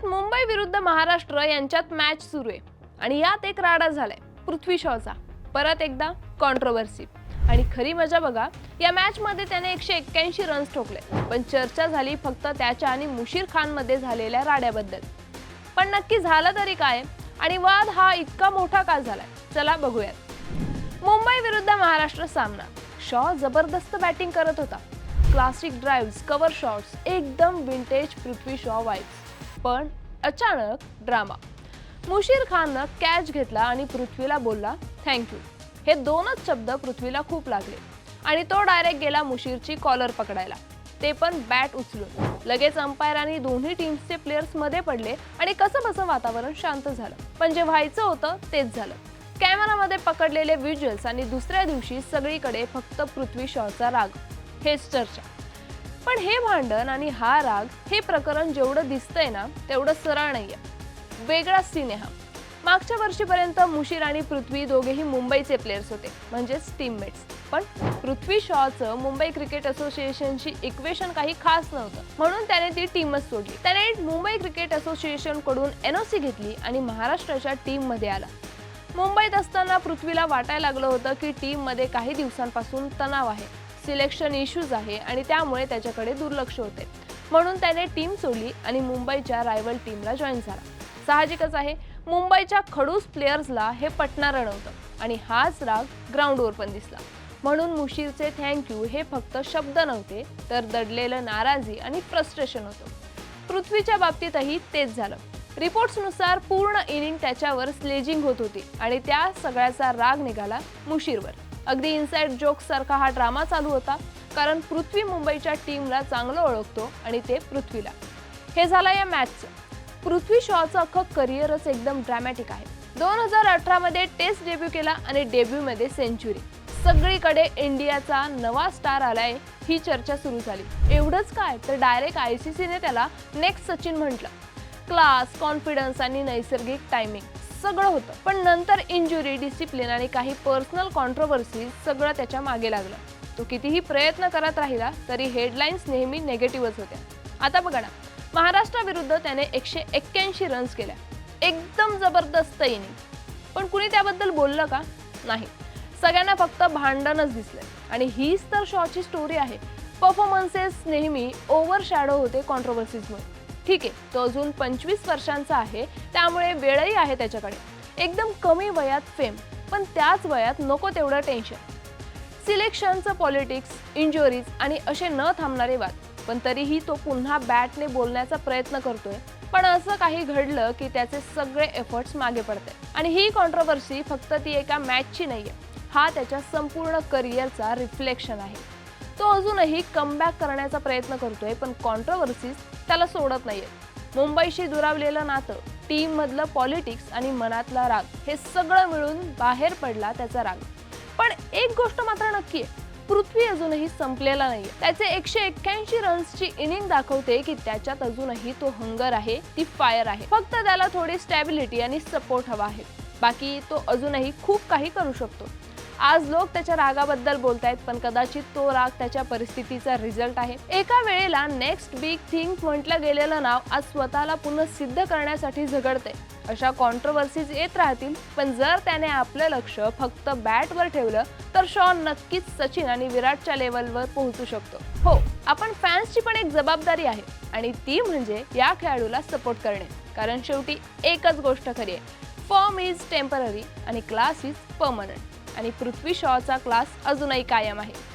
सध्यात मुंबई विरुद्ध महाराष्ट्र यांच्यात मॅच सुरू आहे. आणि यात एक राडा झालाय पृथ्वी शॉचा. परत एकदा कॉन्ट्रोवर्सी आणि खरी मजा बघा या मॅच मध्ये त्याने एकशे एक्क्याऐंशी रन्स ठोकले. पण चर्चा झाली फक्त त्याच्या आणि मुशीर खानमध्ये झालेल्या राड्याबद्दल. पण नक्की झालं तरी काय? आणि वाद हा इतका मोठा का झालाय? चला बघूयात. मुंबई विरुद्ध महाराष्ट्र सामना. शॉ जबरदस्त बॅटिंग करत होता. क्लासिक ड्राईव्ह कव्हर शॉट्स एकदम विंटेज पृथ्वी शॉ वाईब्स पण अचानक ड्रामा. मुशीर खाननं कॅच घेतला आणि पृथ्वीला बोलला थँक्यू हे दोनच शब्द पृथ्वीला खूप लागले आणि तो डायरेक्ट गेला मुशीरची कॉलर पकडायला. ते पण बॅट उचलून. लगेच अंपायरांनी दोन्ही टीम्सचे प्लेयर्समध्ये पडले आणि कसं बसं वातावरण शांत झालं. पण जे व्हायचं होतं तेच झालं. कॅमेरामध्ये पकडलेले व्हिज्युअल्स आणि दुसऱ्या दिवशी सगळीकडे फक्त पृथ्वी शॉचा राग. हेच चर्चा. हे भांडण आणि हा राग हे प्रकरण जेवढं दिसतंय ना तेवढं सरळ नाहीये. वेगळा सीन हा मागच्या वर्षीपर्यंत मुशीर आणि पृथ्वी दोघेही मुंबईचे प्लेयर्स होते म्हणजेच टीममेट्स पण पृथ्वी शॉचं मुंबई क्रिकेट असोसिएशनशी इक्वेशन काही खास नव्हतं. म्हणून त्याने ती टीमच सोडली. त्याने मुंबई क्रिकेट असोसिएशनकडून एन ओ एनओसी घेतली आणि महाराष्ट्राच्या टीममध्ये आला. मुंबईत असताना पृथ्वीला वाटायला लागलं होतं की टीममध्ये काही दिवसांपासून तणाव आहे. सिलेक्शन इश्यूज आहे आणि त्यामुळे त्याच्याकडे दुर्लक्ष होते. म्हणून त्याने टीम सोडली आणि मुंबईच्या रायवल टीमला जॉईन झाला. साहजिकच आहे मुंबईच्या खडूस प्लेयर्सला हे पटणारं नव्हतं आणि हाच राग ग्राउंडवर पण दिसला. म्हणून मुशीरचे थँक्यू हे फक्त शब्द नव्हते तर दडलेलं नाराजी आणि फ्रस्ट्रेशन होतं. पृथ्वीच्या बाबतीतही तेच झालं. रिपोर्ट्सनुसार पूर्ण इनिंग त्याच्यावर स्लेजिंग होत होती आणि त्या सगळ्याचा राग निघाला मुशीरवर. अगदी इनसाइड जोक सारखा हा ड्रामा चालू होता कारण पृथ्वी मुंबईच्या टीमला चांगलं ओळखतो आणि ते पृथ्वीला. हे झालं या मॅचचं पृथ्वी शॉचं अख्खं करिअरच एकदम ड्रॅमॅटिक आहे. दोन हजार अठरामध्ये टेस्ट डेब्यू केला आणि डेब्यूमध्ये सेंचुरी सगळीकडे इंडियाचा नवा स्टार आलाय ही चर्चा सुरू झाली. एवढंच काय तर डायरेक्ट आय सी सीने त्याला नेक्स्ट सचिन म्हटलं. क्लास कॉन्फिडन्स आणि नैसर्गिक टायमिंग सगळं होतं. पण नंतर इंजुरी डिसिप्लिन आणि काही पर्सनल कॉन्ट्रोवर्सी सगळं त्याच्यामागे लागलं. तो कितीही प्रयत्न करत राहिला तरी हेडलाईन्स नेहमी नेगेटिव्हच होत्या. आता बघा ना महाराष्ट्राविरुद्ध त्याने एकशे एक्क्याऐंशी रन्स केल्या. एकदम जबरदस्त इनिंग पण कुणी त्याबद्दल बोललं का? नाही. सगळ्यांना फक्त भांडणच दिसलंय. आणि हीच तर शॉची स्टोरी आहे. परफॉर्मन्सेस नेहमी ओव्हर शॅडो होते कॉन्ट्रोवर्सीजमुळे ठीक आहे तो अजून पंचवीस वर्षांचा आहे त्यामुळे वेळही आहे त्याच्याकडे. एकदम कमी वयात फेम पण त्याच वयात नको तेवढं टेन्शन सिलेक्शनचं पॉलिटिक्स इंजुरीज आणि असे न थांबणारे वाद. पण तरीही तो पुन्हा बॅटने बोलण्याचा प्रयत्न करतोय. पण असं काही घडलं की त्याचे सगळे एफर्ट्स मागे पडते आणि ही कॉन्ट्रोवर्सी फक्त ती एका मॅचची नाहीये. हा त्याच्या संपूर्ण करिअरचा रिफ्लेक्शन आहे. तो अजूनही कमबॅक करण्याचा प्रयत्न करतोय पण कॉन्ट्रोवर्सीज त्याला सोडत नाहीये. मुंबईशी दुरावलेलं नातं टीम मधलं पॉलिटिक्स आणि मनातला राग हे सगळं मिळून बाहेर पडला त्याचा राग. पण एक गोष्ट मात्र नक्की आहे पृथ्वी अजूनही संपलेला नाहीये. त्याचे एकशे एक्क्याऐंशी रन्सची इनिंग दाखवते की त्याच्यात अजूनही तो हंगर आहे ती फायर आहे. फक्त त्याला थोडी स्टॅबिलिटी आणि सपोर्ट हवा आहे. बाकी तो अजूनही खूप काही करू शकतो. आज लोक त्याच्या रागाबद्दल बोलतायत पण कदाचित तो राग त्याच्या परिस्थितीचा रिझल्ट आहे. एका वेळेला नेक्स्ट बिग थिंग म्हटलं गेलेलं नाव आज स्वतःला पुन्हा सिद्ध करण्यासाठी झगडते अशा कॉन्ट्रोवर्सीज येत राहतील पण जर त्याने आपलं लक्ष फक्त बॅटवर ठेवलं तर शॉन नक्कीच सचिन आणि विराटच्या लेवलवर पोहोचू शकतो. हो आपण फॅन्सची पण एक जबाबदारी आहे आणि ती म्हणजे या खेळाडूला सपोर्ट करणे. कारण शेवटी एकच गोष्ट खरी आहे. फॉर्म इज टेंपररी आणि क्लास इज परमनंट आणि पृथ्वी शॉचा क्लास अजूनही कायम आहे.